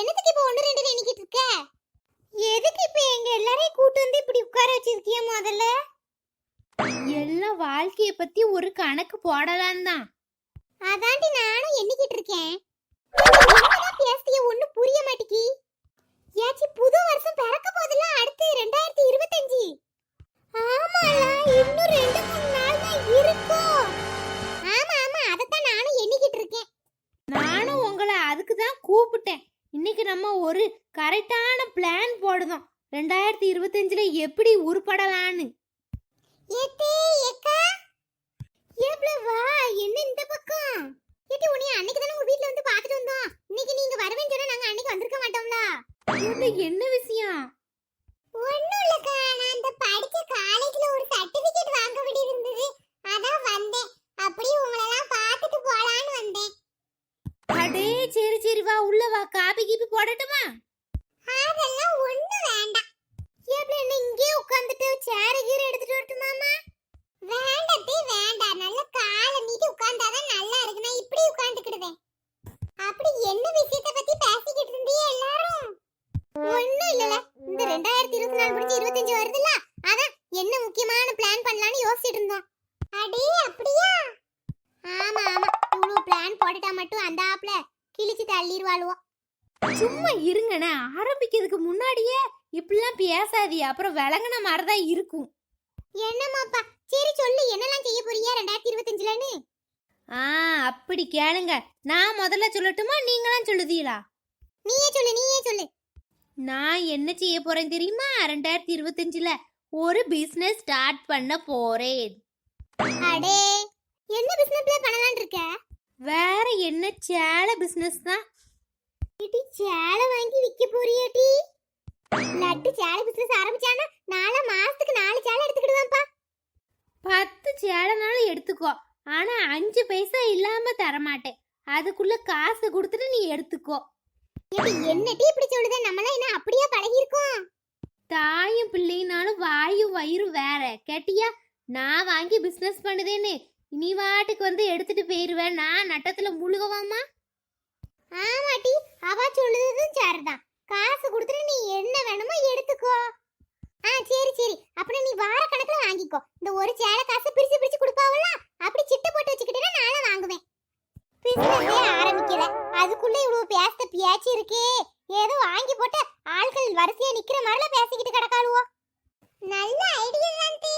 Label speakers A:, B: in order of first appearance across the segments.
A: என்னத்துக்கு இப்ப ஒண்ணு ரெண்டு எண்ணிக்கிட்டு இருக்க? எதுக்கு இப்ப எங்க எல்லாரையும் கூட்டு வந்து இப்படி உட்கார வச்சிருக்கிய முதல்ல?
B: எல்லாம் வாழ்க்கைய பத்தி ஒரு கணக்கு போடலாம் தான்.
A: அதாண்டி நானும் எண்ணிக்கிட்டு இருக்கேன். பேசிய ஒண்ணு புரிய மாட்டேங்கி. ஏச்சி புது வருஷம் பிறக்க போதுல? அடுத்து ரெண்டாயிரத்தி
B: ஒரு கரெக்டான பிளான் போடுதோம் ரெண்டாயிரத்தி இருபத்தஞ்சுல எப்படி உருப்படலான்னு
A: ஏத்தே ஏக்கா? ஏப்ல வா என்ன இந்த பக்கம் ஏத்தி உன்னை அன்னைக்கு தானே உங்க வீட்ல வந்து பாத்துட்டு வந்தோம் இன்னைக்கு நீங்க வருவேன்னு சொன்னா நாங்க அன்னைக்கு வந்திருக்க மாட்டோம்ல
B: இதுல என்ன விஷயம்
A: ஒண்ணும் இல்லக்கா நான் இந்த படிச்ச காலேஜ்ல ஒரு சர்டிபிகேட் வாங்க வேண்டி இருந்தது அதான் வந்தேன் அப்படியே உங்களை எல்லாம் பார்த்துட்டு போலான்னு வந்தேன்
B: அடே சரி சரி வா உள்ள வா காபி கீபி போடட்டுமா
A: அதெல்லாம் ஒண்ணும் வேண்டாம் ஏப்ல என்ன இங்கே உட்கார்ந்துட்டு சேர கீர எடுத்துட்டு வரட்டுமாமா வேண்டத்தே வேண்டாம் நல்ல காலை நீட்டி உட்கார்ந்தாதான் நல்லா இருக்கு நான் இப்படி உட்கார்ந்துக்கிடுவேன் அப்படி என்ன விஷயத்தை பத்தி பேசிக்கிட்டு இருந்தீங்க எல்லாரும் ஒண்ணும் இல்லல இந்த ரெண்டாயிரத்தி இருபத்தி நாலு முடிஞ்சு இருபத்தஞ்சு வருதுல்ல அதான் என்ன முக்கியமான பிளான் பண்ணலாம்னு யோசிச்சுட்டு இருந்தோம் அடே அப்படியா ஆமா ஆமா இவ்வளவு பிளான் போட்டுட்டா மட்டும் அந்த ஆப்ல கிழிச்சு தள்ளிடுவாளுவோ.
B: சும்மா இருங்கண்ணே. ஆரம்பிக்கிறதுக்கு முன்னாடியே இப்படிலாம் பேசாதீ அப்புறம் விளங்குன மாதிரி தான் இருக்கும்.
A: என்னமாப்பா சரி சொல்லு. என்னெல்லாம் செய்ய போறீங்க ரெண்டாயிரத்தி இருபத்தஞ்சுலன்னு?
B: ஆ அப்படி கேளுங்க. நான் முதல்ல சொல்லட்டுமா? நீங்களாம் சொல்லுதீங்களா?
A: நீயே சொல்லு நீயே சொல்லு.
B: நான் என்ன செய்ய போறேன் தெரியுமா? ரெண்டாயிரத்தி இருபத்தஞ்சுல ஒரு பிசினஸ் ஸ்டார்ட் பண்ண போறேன்.
A: அடே என்ன பிசினஸ்ல பண்ணலாம்னு இருக்க?
B: வேற என்ன சேலை பிசினஸ் தான்
A: இடி சேலை வாங்கி விக்க போறியாடி? லட்டு சேலை பிசினஸ் ஆரம்பிச்சானா நாலு மாசத்துக்கு நாலு சேலை எடுத்துக்கிடுவான்ப்பா.
B: பத்து சேலைனாலும் எடுத்துக்கோ. ஆனா அஞ்சு பைசா இல்லாம தரமாட்டேன். அதுக்குள்ள காசு கொடுத்துட்டு நீ எடுத்துக்கோ.
A: என்னடி இப்படி சொல்லுத? நம்மலாம் என்ன அப்படியே பழகி இருக்கோம்
B: தாயும் பிள்ளைனாலும் வாயும் வயிறும் வேற. கேட்டியா? நான் வாங்கி பிசினஸ் பண்ணுதேன்னு நீ வாட்டுக்கு வந்து எடுத்துட்டு போயிருவேன். நான் நட்டத்துல முழுகவாமா
A: ஆமாட்டி அவ சொல்லுறதும் சரிதான் காசு கொடுத்துட்டு நீ என்ன வேணுமோ எடுத்துக்கோ ஆ சரி சரி அப்புறம் நீ வார கணக்குல வாங்கிக்கோ இந்த ஒரு சேலை காசு பிரிச்சு பிரிச்சு கொடுப்பாவல அப்படி சிட்டு போட்டு வச்சுக்கிட்டேன்னா நானும் வாங்குவேன் பிசினஸே ஆரம்பிக்கல அதுக்குள்ள இவ்வளவு பேச பேச்சு இருக்கே ஏதோ வாங்கி போட்டு ஆட்கள் வரிசையா நிக்கிற மாதிரில பேசிக்கிட்டு கிடக்காளுவோ நல்ல ஐடியா தான் தே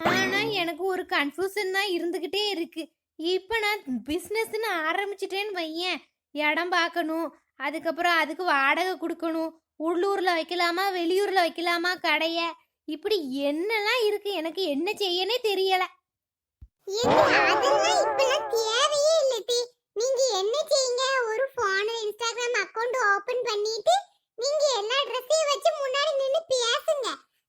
B: ஆனா எனக்கு ஒரு கன்ஃபியூஷன் தான் இருந்துகிட்டே இருக்கு. இப்போ நான் பிஸ்னஸ்னு ஆரம்பிச்சிட்டேன்னு வையேன். இடம் பார்க்கணும் அதுக்கப்புறம் அதுக்கு வாடகை கொடுக்கணும் உள்ளூர்ல வைக்கலாமா வெளியூர்ல வைக்கலாமா கடைய? இப்படி என்னெல்லாம் இருக்கு? எனக்கு என்ன செய்யனே தெரியல.
A: தேவையே இல்ல. நீங்க என்ன செய்யுங்க? ஒரு போன் இன்ஸ்டாகிராம் அக்கவுண்ட் ஓபன் பண்ணிட்டு நீங்க எல்லா ட்ரெஸ்ஸையும் வச்சு முன்னாடி நின்னு பேசுங்க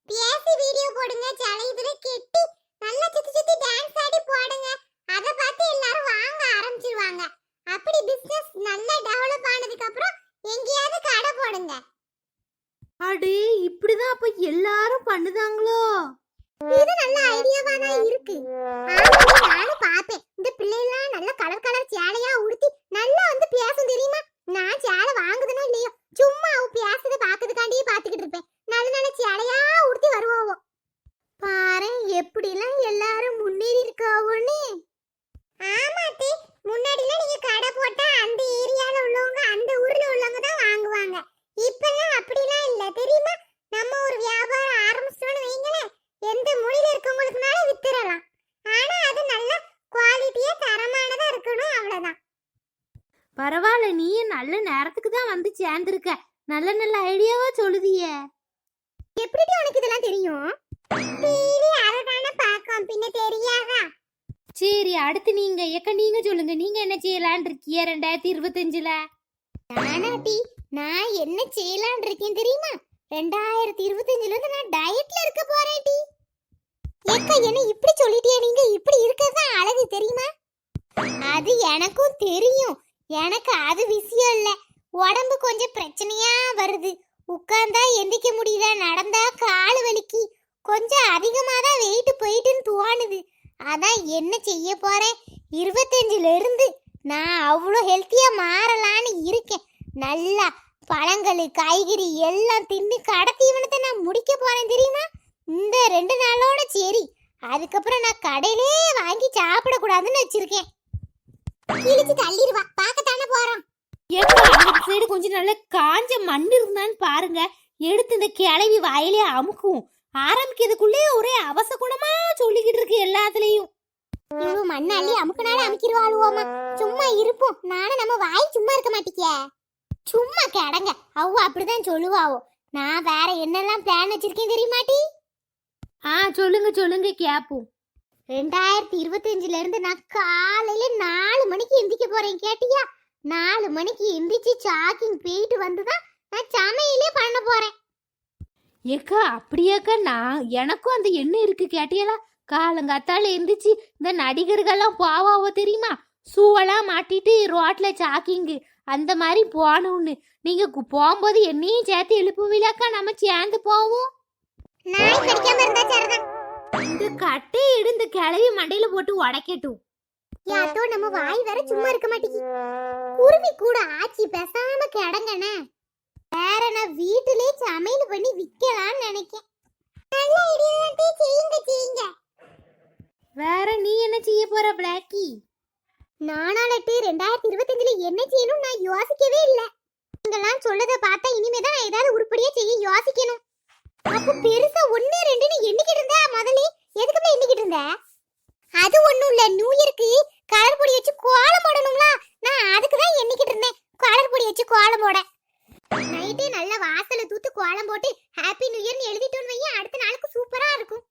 A: பேசி வீடியோ போடுங்க சில இதுல கெட்டி நல்லா சுத்தி சுத்தி டான்ஸ் ஆடி போடுங்க அத பார்த்து எல்லாரும் வாங்க ஆரம்பிச்சிருவாங்க அப்படி பிசினஸ் நல்லா டெவலப் ஆனதுக்கு அப்புறம் எங்கேயாவது கடை போடுங்க
B: அடே இப்படிதான் அப்ப எல்லாரும் பண்ணுதாங்களோ?
A: இது நல்ல ஐடியாவா தான் இருக்கு. ஆமாடி, நானும் பாப்பேன். இந்த பிள்ளைலாம் நல்ல கலர் கலர் சேலையா உடுத்தி நல்லா வந்து பேசும் தெரியுமா? நான் சேலை வாங்குதனோ இல்லையோ? சும்மா அவ பேசுறத பாக்குறதுக்காண்டியே பாத்துக்கிட்டு இருப்பேன். நல்ல நல்ல சேலையா உடுத்தி வருவாவோ பாரு எப்படிலாம் எல்லாரும் முன்னேறி இருக்காவோன்னு. ஆமாத்தி முன்னாடிலாம் நீங்க கடை போட்டா அந்த ஏரியால உள்ளவங்க அந்த ஊர்ல உள்ளவங்க தான் வாங்குவாங்க இப்பெல்லாம் அப்படிலாம் இல்ல தெரியுமா நம்ம ஒரு வியாபாரம் ஆரம்பிச்சோம்னு வைங்களேன் எந்த மூலையில இருக்கவங்களுக்குனாலும் வித்துறலாம் ஆனா அது நல்ல குவாலிட்டியா தரமானதா இருக்கணும் அவ்வளவுதான்
B: பரவாயில்ல நீயே நல்ல நேரத்துக்கு தான் வந்து சேர்ந்திருக்க நல்ல நல்ல ஐடியாவா சொல்லுதியே.
A: எப்படி உனக்கு இதெல்லாம் தெரியும்? டிவி அததானே பார்க்கும். பின்ன தெரியாதா?
B: சரி அடுத்து நீங்க ஏக்க நீங்க சொல்லுங்க. நீங்க என்ன செய்யலான் இருக்கிய ரெண்டாயிரத்தி இருபத்தஞ்சுல
A: நானாட்டி நான் என்ன செய்யலாம்னு இருக்கேன் தெரியுமா? ரெண்டாயிரத்தி இருபத்தஞ்சுல இருந்து நான் டயட்ல இருக்க போறேன் டி. ஏக்கா என்ன இப்படி சொல்லிட்டியே நீங்க? இப்படி இருக்கிறது அழகு தெரியுமா? அது எனக்கும் தெரியும். எனக்கு அது விஷயம் இல்ல. உடம்பு கொஞ்சம் பிரச்சனையா வருது. உட்கார்ந்தா எந்திக்க முடியல நடந்தா கால் வலிக்கு. கொஞ்சம் அதிகமாக தான் வெயிட் போயிட்டுன்னு தோணுது. அதான் என்ன செய்ய போறேன்? இருபத்தஞ்சுல இருந்து நான் அவ்வளோ ஹெல்த்தியா மாறலான்னு இருக்கேன். நல்லா பழங்கள் காய்கறி எல்லாம் தின்னு கடத்தீவனத்தை நான் முடிக்க போறேன் தெரியுமா? இந்த ரெண்டு நாளோட சரி. அதுக்கப்புறம் நான் கடையிலே வாங்கி சாப்பிடக்கூடாதுன்னு வச்சிருக்கேன். கிழிச்சு தள்ளிடுவா. பார்க்கத்தானே போறோம்
B: அந்த சைடு கொஞ்சம் நல்ல காஞ்ச மண் இருந்தான்னு பாருங்க. எடுத்து இந்த கிளவி வாயிலே அமுக்கும். ஆரம்பிக்கிறதுக்குள்ளே ஒரே அவசகுணமா சொல்லிக்கிட்டு இருக்கு எல்லாத்துலயும்.
A: இவ மண்ணாளி அமுக்குனால அமுக்கிடுவாளுவோமா சும்மா இருப்போம். நானும் நம்ம வாய் சும்மா இருக்க மாட்டிக்க. சும்மா கிடங்க. அவ்வளோ அப்படிதான் சொல்லுவாவோ. நான் வேற என்னெல்லாம் பிளான் வச்சிருக்கேன் தெரியுமாட்டி
B: ஆ சொல்லுங்க சொல்லுங்க கேப்போம்.
A: ரெண்டாயிரத்தி இருபத்தஞ்சுல இருந்து நான் காலையில நாலு மணிக்கு எந்திரிக்க போறேன். கேட்டியா? நாலு மணிக்கு எந்திரிச்சு சாக்கிங் போயிட்டு வந்துதான் நான் சமையலே பண்ண போறேன்.
B: ஏக்கா அப்படியாக்கா நான் எனக்கும் அந்த எண்ணம் இருக்கு கேட்டியலா? காலங்காத்தால எந்திரிச்சு இந்த நடிகர்கள்லாம் போவாவோ தெரியுமா? ஷூவெல்லாம் மாட்டிட்டு ரோட்ல சாக்கிங்கு அந்த மாதிரி போகணும்னு நீங்க கு- போகும்போது என்னையும் சேர்த்து எழுப்புவீலாக்கா நம்ம சேர்ந்து போவோம்.
A: நாய் கடிக்காம இருந்தா சரிதான்.
B: இந்த கட்டையை இடு இந்த கிளவி மண்டையில போட்டு உடைக்கட்டும்.
A: யாத்தோ நம்ம வாய் வேற சும்மா இருக்க மாட்டேங்கி. குருவி கூட ஆச்சி பேசாம கிடங்கண்ணே. வேற நான் வீட்டிலே சமையல் பண்ணி விக்கலாம்னு நினைக்கேன். நல்ல ஐடியா செய்யுங்க செய்யுங்க.
B: வேற நீ என்ன செய்ய போற பிளாக்கி?
A: நானாலட்டு ரெண்டாயிரத்தி இருபத்தஞ்சுல என்ன செய்யணும் நான் யோசிக்கவே இல்ல. நீங்கெல்லாம் சொல்லதை பார்த்தா இனிமே தான் நான் ஏதாவது உருப்படியா செய்ய யோசிக்கணும். அப்ப பெருசா ஒண்ணு ரெண்டுன்னு எண்ணிக்கிட்டு இருந்தா முதல்ல? எதுக்குமே எண்ணிக்கிட்டு இருந்த? அது ஒண்ணும் இல்ல. நியூ இயர்க்கு கலர் பொடி வச்சு கோலம் போடணும்ல. நான் அதுக்கு தான் எண்ணிக்கிட்டு இருந்தேன். கலர் பொடி வச்சு கோலம் போட. நைட்டே நல்ல வாசல தூத்து கோலம் போட்டு ஹாப்பி நியூ இயர்னு எழுதிட்டோன்னு வையேன். அடுத்த நாளுக்கு சூப்பரா இருக்கும்.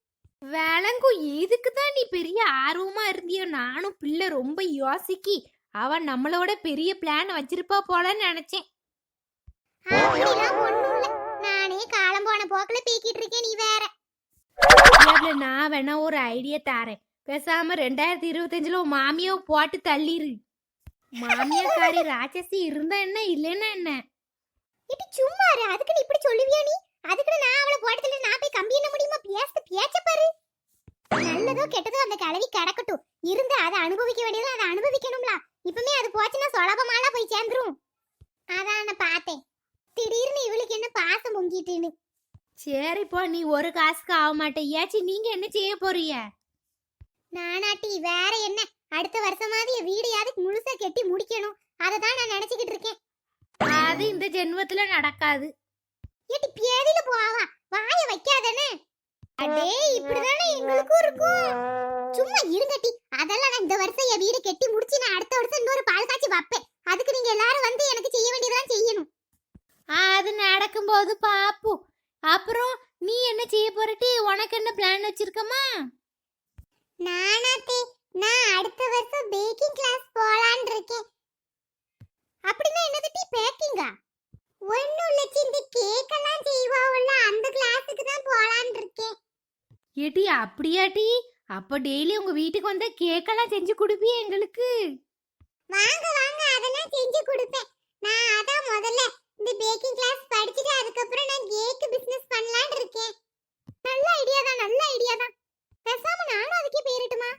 B: விளங்கும். இதுக்கு தான் நீ பெரிய ஆர்வமா இருந்தியோ? நானும் பிள்ளை ரொம்ப யோசிக்கி அவன் நம்மளோட பெரிய பிளான் வச்சிருப்பா போலன்னு நினைச்சேன்.
A: நானே காலம் போன போக்குல பீக்கிட்டு இருக்கேன் நீ வேற.
B: நான் வேணா ஒரு ஐடியா தாரேன். பேசாம ரெண்டாயிரத்தி இருபத்தஞ்சுல உன் மாமியாவை போட்டு தள்ளிரு. மாமியாக்காரி ராட்சசி இருந்தா என்ன இல்லைன்னா என்ன?
A: இட்டு சும்மா இரு. அதுக்கு நீ இப்படி சொல்லுவியா நீ? அதுக்கு நான் அவளை போட்டதுல நான் போய் கம்பி என்ன முடியுமா? பேச பேச்ச பாரு. நல்லதோ கெட்டதோ அந்த கிளவி கிடக்கட்டும். இருந்து அதை அனுபவிக்க வேண்டியதோ அதை அனுபவிக்கணும்ல. இப்பமே அது போச்சுன்னா சுலபமால போய் சேர்ந்துரும். அதான் நான் பார்த்தேன். திடீர்னு இவளுக்கு என்ன பாசம் பொங்கிட்டுன்னு.
B: சரிப்பா நீ ஒரு காசுக்கு ஆக மாட்டே ஏச்சி நீங்க என்ன செய்ய போறீங்க?
A: நானாட்டி வேற என்ன? அடுத்த வருஷமாவது என் வீடையாவது முழுசா கெட்டி முடிக்கணும். அதை தான் நான் நினைச்சுக்கிட்டு இருக்கேன்.
B: அது இந்த ஜென்மத்துல நடக்காது.
A: ஏட்டி பேதியில போவா வாய வைக்காதனே. அடே இப்படிதானே எங்களுக்கும் இருக்கும். சும்மா இருங்கட்டி அதெல்லாம் நான் இந்த வருஷம் என் வீடு கெட்டி முடிச்சு நான் அடுத்த வருஷம் இன்னொரு பால் காய்ச்சி வைப்பேன் அதுக்கு நீங்க எல்லாரும் வந்து எனக்கு செய்ய வேண்டியதெல்லாம் செய்யணும்
B: அது நடக்கும்போது பாப்போம் அப்புறம் நீ என்ன செய்ய போறட்டி உனக்கு என்ன பிளான் வச்சிருக்கமா
A: நானாத்தே நான் அடுத்த வருஷம் பேக்கிங் கிளாஸ் போலான்னு இருக்கேன் அப்படின்னா என்னது டீ பேக்கிங்கா ஒன்னும் இல்ல இந்த கேக் எல்லாம் செய்வாவுல்ல அந்த கிளாஸுக்கு தான் போலான்னு இருக்கேன்
B: ஏட்டி அப்படியாட்டி அப்ப டெய்லி உங்க வீட்டுக்கு வந்தா கேக்கெல்லாம் செஞ்சு கொடுப்பியே எங்களுக்கு?
A: வாங்க வாங்க. அதெல்லாம் செஞ்சு கொடுப்பேன். நான் அதான் முதல்ல இந்த பேக்கிங் கிளாஸ் படிச்சுட்டு அதுக்கப்புறம் நான் கேக் பிசினஸ் பண்ணலாம்னு இருக்கேன். நல்ல ஐடியா தான் நல்ல ஐடியா தான். பேசாம நானும் அதுக்கே பேரிட்டுமா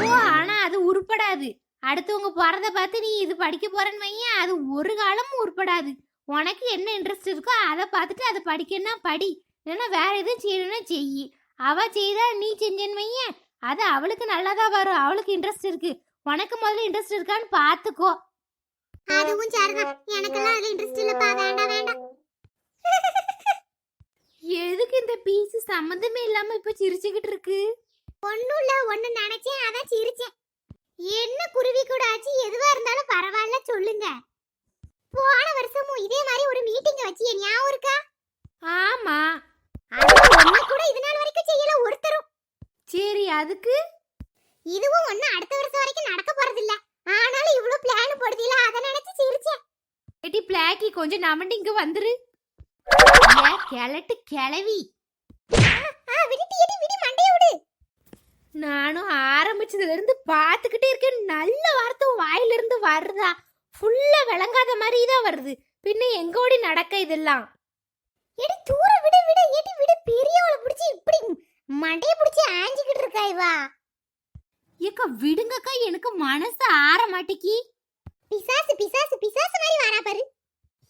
B: ஓ ஆனா அது உருப்படாது. அடுத்தவங்க போறத பார்த்து நீ இது படிக்க போறேன்னு வையன் அது ஒரு காலமும் உருப்படாது. உனக்கு என்ன இன்ட்ரெஸ்ட் இருக்கோ அதை பார்த்துட்டு அதை படிக்கணும்னா படி. இல்லைன்னா வேற எதுவும் செய்யணும்னா செய். அவ செய்தா நீ செஞ்சேன்னு வையன். அது அவளுக்கு நல்லதா வரும். அவளுக்கு இன்ட்ரெஸ்ட் இருக்கு. உனக்கு முதல்ல இன்ட்ரெஸ்ட் இருக்கான்னு பார்த்துக்கோ
A: அதுவும் சரிதான். எனக்கெல்லாம் அதுல இன்ட்ரெஸ்ட் இல்லப்பா. வேண்டாம் வேண்டாம்.
B: எதுக்கு இந்த பீஸ்? சம்மந்தமே இல்லாம இப்ப சிரிச்சுக்கிட்டு இருக்கு.
A: ஒண்ணும் இல்ல. ஒண்ணு நினைச்சேன் அதான் சிரிச்சேன். என்ன குருவி கூட ஆச்சு? எதுவா இருந்தாலும் பரவாயில்ல சொல்லுங்க. போன வருஷமும் இதே மாதிரி ஒரு மீட்டிங் வச்சியே. ஞாபகம் இருக்கா?
B: ஆமா.
A: ஒண்ணு கூட இது நாள் வரைக்கும் செய்யல ஒருத்தரும்.
B: சரி அதுக்கு?
A: இதுவும் ஒண்ணு அடுத்த வருஷம் வரைக்கும் நடக்க போறதில்ல. ஆனாலும் இவ்வளவு பிளான் போடுதீல அதை நினைச்சு சிரிச்சேன்.
B: எட்டி பிளாக்கி கொஞ்சம் நமண்டு இங்க வந்துரு. ஏ, கிழட்டு கிளவி
A: விடுட்டி எடி விடி மண்டைய விடு.
B: நானும் ஆரம்பிச்சதுல இருந்து பாத்துக்கிட்டே இருக்கேன். நல்ல வார்த்தை வாயில இருந்து வருதா? ஃபுல்லா விளங்காத மாதிரி தான் வருது. பின்ன எங்கோடி நடக்க இதெல்லாம்?
A: எடி தூர விடு விடு விடு பெரியவள புடிச்சு இப்படி மண்டைய புடிச்சு ஆஞ்சிக்கிட்டு இருக்கா இவா?
B: ஏக்கா விடுங்கக்கா எனக்கு மனசு ஆற மாட்டேக்கி.
A: பிசாசு பிசாசு பிசாசு மாதிரி வரா பாரு.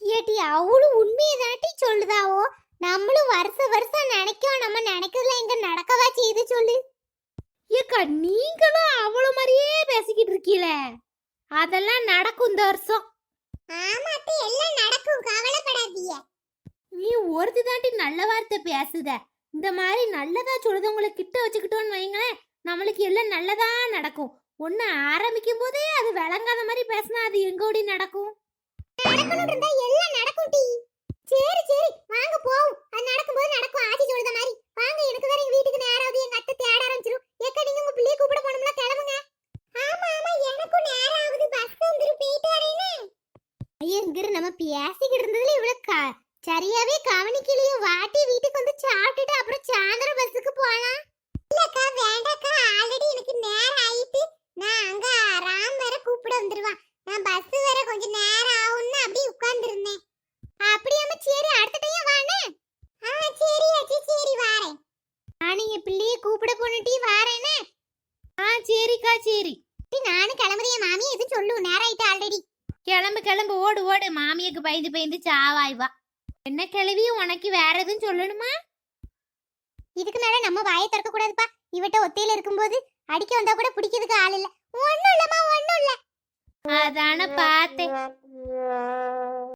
A: ஏட்டி அவளும் உண்மையை தாட்டி சொல்லுதாவோ? நம்மளும் வருஷ வருஷம் நினைக்கோம் நம்ம நினைக்கிறதுல எங்க நடக்கவா செய்து சொல்லு.
B: ஏக்கா நீங்களும் அவ்வளோ மாதிரியே பேசிக்கிட்டு இருக்கீல. அதெல்லாம் நடக்கும் இந்த வருஷம்.
A: ஆமா எல்லாம் நடக்கும் கவலைப்படாதீங்க.
B: நீ ஒருத்தி தாண்டி நல்ல வார்த்தை பேசுத. இந்த மாதிரி நல்லதா சொல்றவங்களை கிட்ட வச்சுக்கிட்டோன்னு வைங்களேன் நம்மளுக்கு எல்லாம் நல்லதா நடக்கும். ஒன்னு ஆரம்பிக்கும் போதே அது விளங்காத மாதிரி பேசினா அது எங்கோடி நடக்கும்?
A: எல்லாம் நடக்கும் டி. சரி சரி வாங்க போவோம். அது நடக்கும்போது நடக்கும். ஆச்சி சொல்லுத மாதிரி. வாங்க எனக்கு வேற எங்க வீட்டுக்கு நேரம் ஆகுது எங்க அத்தை தேட ஆரம்பிச்சிரும். ஏக்கா நீங்க உங்க பிள்ளைய கூப்பிட போனோம்ல கிளம்புங்க. ஆமா ஆமா எனக்கும் நேரம் ஆகுது பஸ் வந்துரு போயிட்டு வரேனே. ஐயோ இங்கிரு நம்ம க சரியாவே கவனிக்கலையும் வாட்டி வீட்டுக்கு வந்து சாப்பிட்டுட்டு அப்புறம் சாயந்தரம் பஸ்ஸுக்கு போலாம். இல்லக்கா வேண்டாக்கா ஆல்ரெடி எனக்கு நேரம் ஆயிட்டு நான் அங்க ராம் வேற கூப்பிட வந்துருவான். நான் பஸ் வேற கொஞ்சம் நேரம் ஆகும்னு அப்படியே உட்கார்ந்திருந்தேன். அப்படியாம சரி அடுத்த டைம் வானே ஆ சரி அச்சி சரி வாரேன். நானும் என் பிள்ளையை கூப்பிட போனட்டி வாரேனே.
B: ஆ சரிக்கா சரி.
A: நானும் கிளம்புறேன் மாமி எதுவும் சொல்லு நேரம் ஆயிட்டு ஆல்ரெடி
B: கிளம்பு கிளம்பு ஓடு ஓடு. மாமியக்கு பயந்து பயந்து சாவாய்வா. என்ன கிளவி உனக்கு வேற எதுவும் சொல்லணுமா?
A: இதுக்கு மேல நம்ம வாயை திறக்க கூடாதுப்பா. இவட்ட ஒத்தையில இருக்கும்போது அடிக்க வந்தா கூட பிடிக்கிறதுக்கு ஆள் இல்ல. ஒண்ணும் இல்லம்மா ஒண்ணும் இல்ல.
B: அதான பார்த்தேன்.